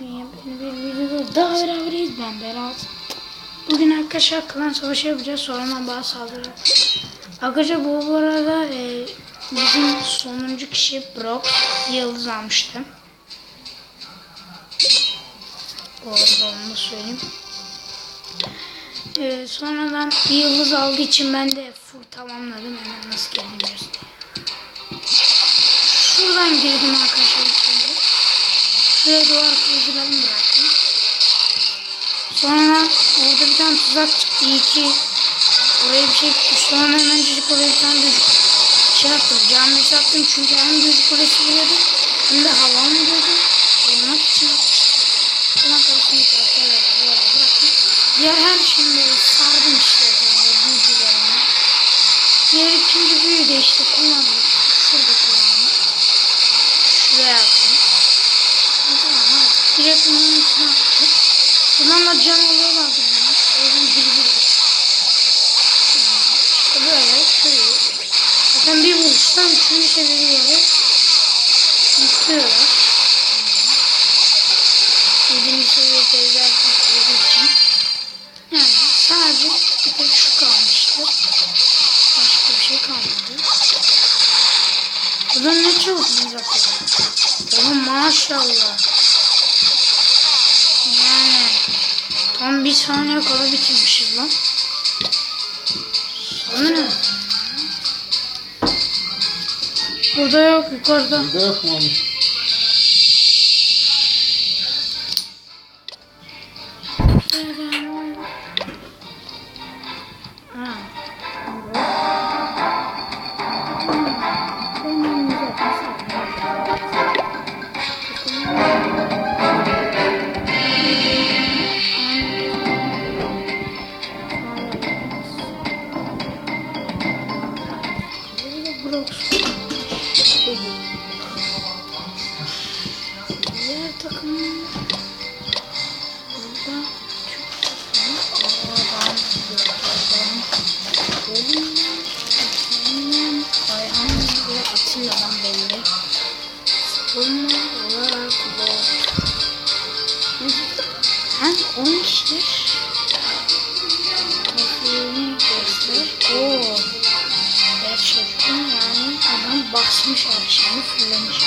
Yeni bir videoda daha beraberiz ben Berat. Bugün arkadaşlar klan savaşı yapacağız sonradan bazı saldırı. Arkadaşlar bu, bu arada e, bizim sonuncu kişi Brock yıldız almıştı. Bu arada onu söyleyeyim. E, sonradan yıldız aldığı için ben de full tamamladım. Hemen nasıl geldim göstereyim. Şuradan girdim arkadaşlar. Şuraya duvar kılıcılarını bıraktım. Sonra orada bir tane tuzak çıktı. İyi ki oraya bir şey tuttu. Sonra hemen çocuk oraya bir tane şey yaptım. Cami sattım çünkü hem çocuk orası vuruyordu hem de hava vuruyordu. Olmak için. Sonra karşısını karşıya bıraktım. Diğer her şeyi böyle sardım işte. Yani. Diğer ikinci büyüyü de işte kullandım. Şurada kullandım. Şuraya attım. Tamam abi. Direkt bunun üstüne attık. Da cam alıyorlardı bunu. Oradan girdiler. İşte böyle şöyle. Zaten bir vuruşta üçüncü seviyeleri yıkıyorlar. Yedinci seviye tezler olduğu için. Yani sadece bir tek şu kalmıştı. Başka bir şey kalmadı. Buradan ne çabuk yapıyor. Oğlum maşallah. 11 saniye kala bitirmişiz lan. Sana ne? Burada yok yukarıda. Burada yok mu olmuş? Evet. Diğer takım burada Türk oradan oradan bölümden bölümden Ayhan ve Atilla'dan belli Savunma olarak bu hem 10 kişiler Profilini göster ooo basmış şeyini fırlamış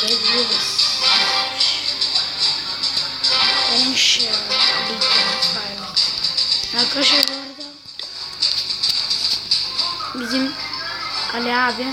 Diyebiliriz Olmuş ya Arkadaşlar bu arada Bizim Ali abi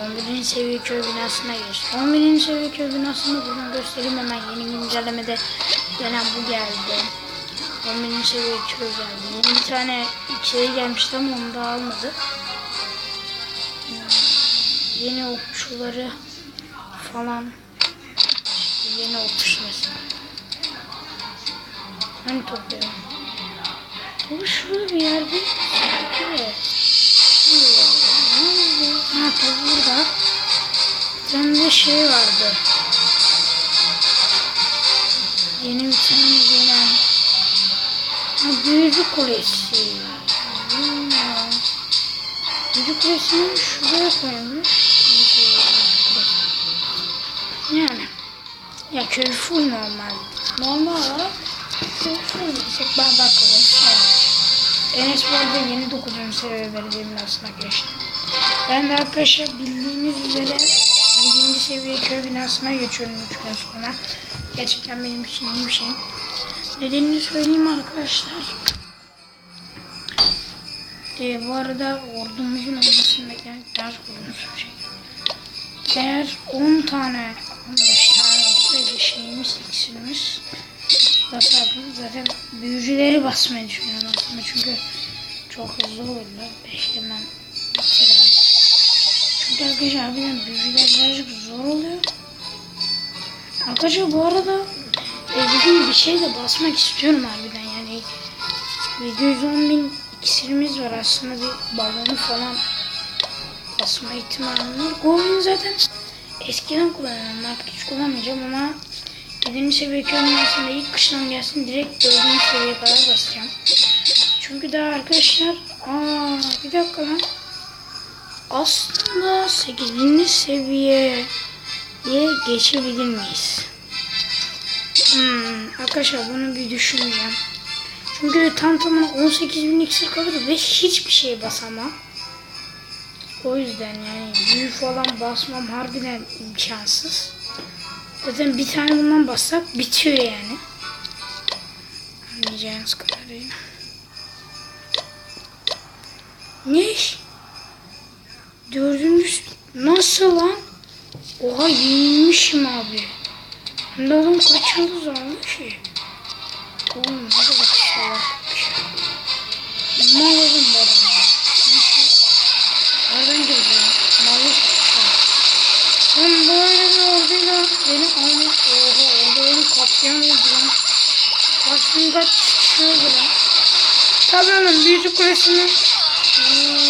11. seviye köy binasına geçti. 11. seviye köy binasını buradan göstereyim hemen yeni güncellemede gelen bu geldi. 11. seviye köy geldi. Yeni bir tane şey gelmişti ama onu da almadı. Yeni okçuları falan yeni okçu mesela. Hani topluyorum. Bu şurada bir yerde. Allah. Ha tabii burada. Bir de şey vardı. Yeni bir tane gelen. Ha büyücü kulesi. Büyücü kulesini şuraya koymuş. Ya köy full normal. Normal olarak köy full. Yüksek ben bakalım. Evet. Enes bu arada yeni 9. seviye belediye binasına geçti. Ben de arkadaşlar bildiğiniz üzere 7. seviye köy binasına geçiyorum 3 gün sonra. Gerçekten benim için iyi bir şey. Nedenini söyleyeyim arkadaşlar. Ee, bu arada ordumuzun olmasında gerçekten uzun sürecek. Eğer 10 tane 15 şeyimiz iksirimiz basardım. Zaten büyücüleri basmayı düşünüyorum aslında çünkü çok hızlı olurlar. Peşinden bitirer. Çünkü arkadaşlar harbiden büyücüler birazcık zor oluyor. Arkadaşlar bu arada e, bugün bir şey de basmak istiyorum harbiden yani. 710 bin iksirimiz var aslında bir balonu falan basma ihtimalim var. Goblin zaten eskiden kullanıyorum artık hiç kullanmayacağım ama 7. seviye kömürlüsünde ilk kıştan gelsin direkt 4. seviyeye kadar basacağım. Çünkü daha arkadaşlar aa bir dakika lan aslında 8. seviye diye geçebilir miyiz? Hmm, arkadaşlar bunu bir düşüneceğim. Çünkü tam tamına 18 bin iksir kalır ve hiçbir şey basamam. O yüzden yani büyü falan basmam harbiden imkansız. Zaten bir tane bundan bassak bitiyor yani. Anlayacağınız kadarıyla. Ne? Dördüncü nasıl lan? Oha yenilmişim abi. Hem de adam kaç yıldız almış ki? Oğlum ne kadar salakmış ya. Ne oğlum bu adam ya? Nereden geliyor? Mavi kapışan. Ben böyle bir orduyla beni almış. Oha orada beni kapyan oldu. Kaç çıkıyordu lan. Tabii oğlum büyücü kulesini. Hmm.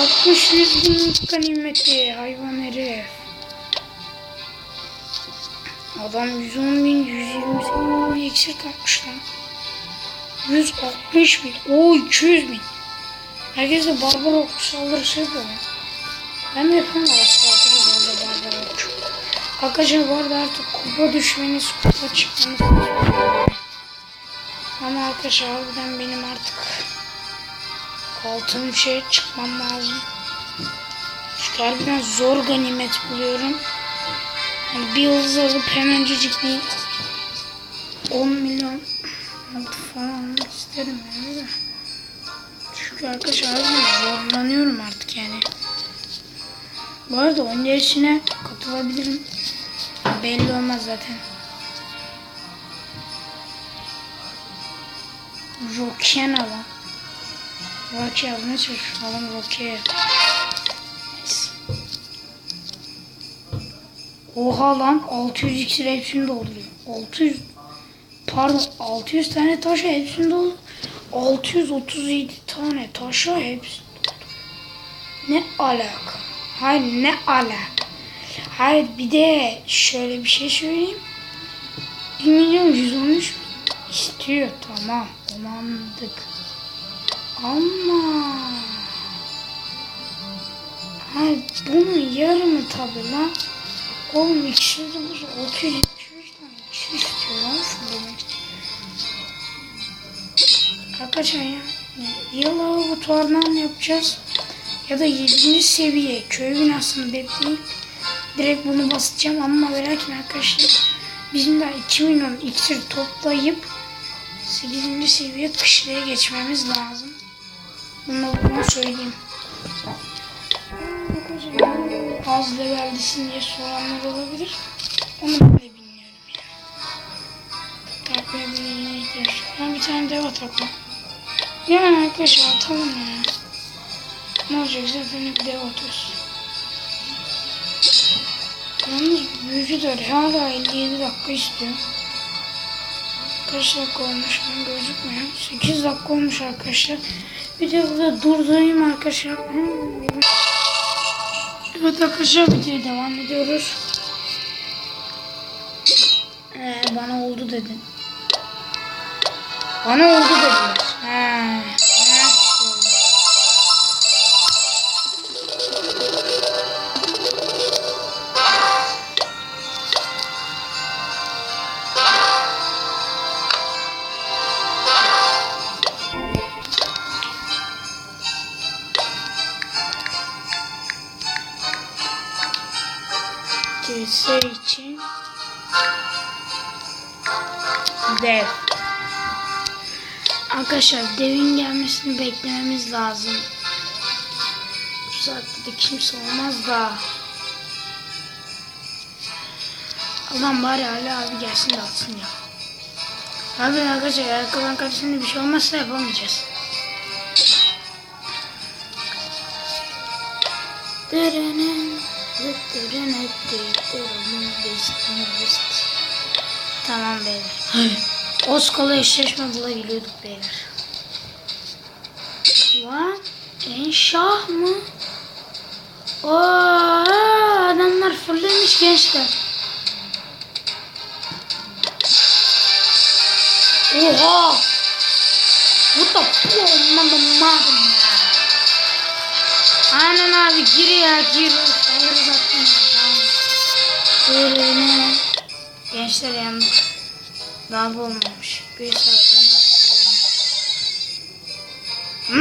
60 100 bin ganimeti hayvan herif. Adam 110 bin 120 bin iksir kapmış lan. 160 bin. Oo 200 bin. Herkes barbar okçu saldırısı yapıyor. lan. Ben de yapamam aslında. Arkadaşlar bu arada artık kupa düşmeniz, kupa çıkmanız. Ama arkadaşlar harbiden benim artık altın şey çıkmam lazım. Çünkü harbiden zor ganimet buluyorum. Yani bir yıldız alıp hemencecik bir 10 milyon altı falan isterim yani. Çünkü arkadaşlar harbiden zorlanıyorum artık yani. Bu arada onun yarışına katılabilirim. Belli olmaz zaten. Rokyen alan. Rocky yazmaya çalışıyorum. Rocky. Oha lan 600 iksir hepsini dolduruyor. 600 pardon 600 tane taşa hepsini dolduruyor. 637 tane taşa hepsini dolduruyor. Ne alaka? Hayır ne alaka? Hayır bir de şöyle bir şey söyleyeyim. 1 milyon 113 bin istiyor tamam anladık. Ama Hayır bunun yarımı tabi lan. Oğlum ikisi de bu 673 tane ikisi istiyor lan şunu Arkadaşlar ya yılı bu tuardan yapacağız. Ya da 7. seviye köy binasını bekleyip direkt bunu basacağım ama etmeyin arkadaşlar. Bizim daha 2 milyon iksir toplayıp 8. seviye kışlaya geçmemiz lazım. Bunu bunu söyleyeyim. Az leveldesin diye soranlar olabilir. Onu de bilmiyorum yani. Taklayabileceğine ihtiyaç. Ben bir tane dev atakla. Yani arkadaşlar atalım ya. Ne olacak zaten hep dev atıyoruz. Yalnız büyücü de hala 57 dakika istiyor. Kaç dakika olmuş ben gözükmüyor. 8 dakika olmuş arkadaşlar. Bir de burada durdurayım arkadaşlar. Evet arkadaşlar videoya devam ediyoruz. Ee, bana oldu dedin. Bana oldu dediler. CS için dev. Arkadaşlar devin gelmesini beklememiz lazım. Bu saatte de kimse olmaz da. Adam bari hala abi gelsin de atsın ya. Abi arkadaşlar kalan kardeşimde bir şey olmazsa yapamayacağız. Dırının, Tamam beyler. Oskala eşleşme bulabiliyorduk beyler. Lan enşah mı? Oo, adamlar fırlamış gençler. Oha! What the fuck mother Aynen abi gir ya gir. Alırız aklına. Tamam. Böyle gençler yandı. Daha bu olmamış. Bir saatliğine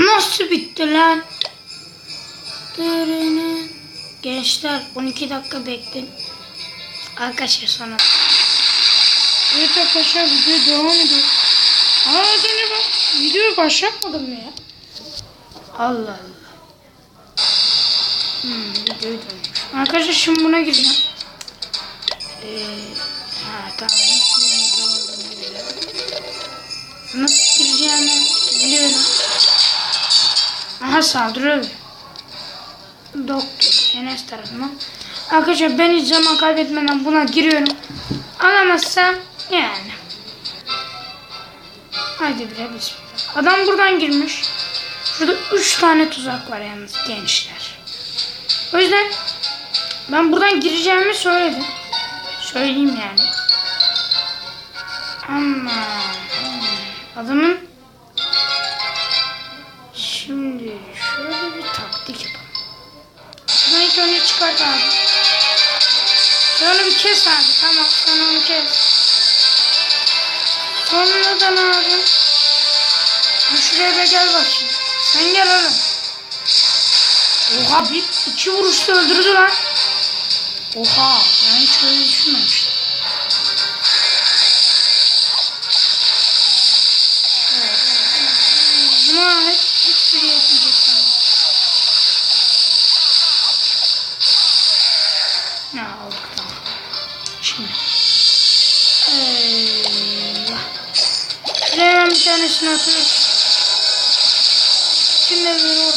Nasıl bitti lan? Gençler 12 dakika bekleyin. Arkadaşlar sonra. Evet arkadaşlar video devam ediyor. Aa az önce ben videoyu başlatmadım mı ya? Allah Allah. Hmm. Arkadaşlar şimdi buna gireceğim. Ee, ha tamam. Nasıl gireceğimi biliyorum. Aha saldırıyor. Doktor Enes tarafından. Arkadaşlar ben hiç zaman kaybetmeden buna giriyorum. Alamazsam yani. Hadi bile bismillah. Adam buradan girmiş. Şurada üç tane tuzak var yalnız gençler. O yüzden ben buradan gireceğimi söyledim. Söyleyeyim yani. Ama adamın şimdi şöyle bir taktik yapalım. Şunu ilk önce çıkart abi. Sonra bir kes abi. Tamam sonra onu kes. Sonradan abi. Ha şuraya bir gel bakayım. Sen gel oğlum. Oha bir iki vuruşta öldürdü lan. Oha ben hiç öyle düşünmemiştim. Buna hiç, hiçbiri yetmeyecek sana. Ne aldık tamam. Şimdi. Eyvah. Şuraya hemen bir tanesini atıyoruz. Şimdi böyle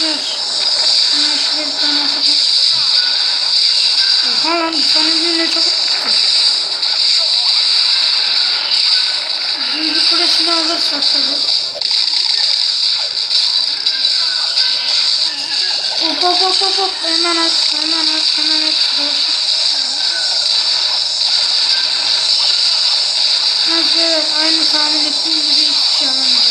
Hemen şuraya bir tane atacağım. Oha lan tane birine çok. Birinci kulesini alırsak tabii. Hop hop hop hop hop. Hemen at, hemen at, hemen at. Nasıl evet aynı tahmin ettiğim gibi hiçbir şey alamayacağız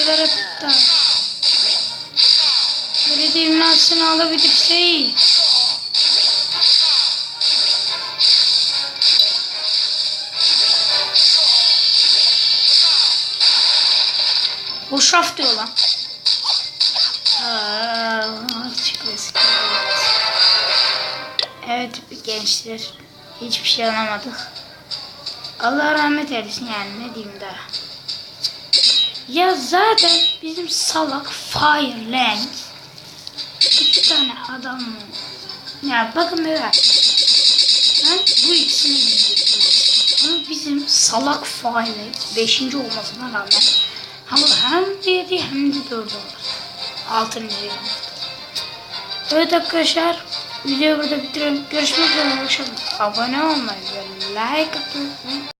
şeyler yapıp da belediye ünlansını alabilirse iyi. Hoşaf diyor lan. Evet gençler. Hiçbir şey alamadık. Allah rahmet eylesin yani ne diyeyim daha. Ya zaten bizim salak Fireland iki tane adam? Ya bakın böyle. Ben bu ikisini aslında. Ama bizim salak Fireland beşinci olmasına rağmen ama hem yedi hem de dördü olur. Altıncı. Evet arkadaşlar videoyu burada bitirelim. Görüşmek üzere. Abone olmayı ve like atmayı.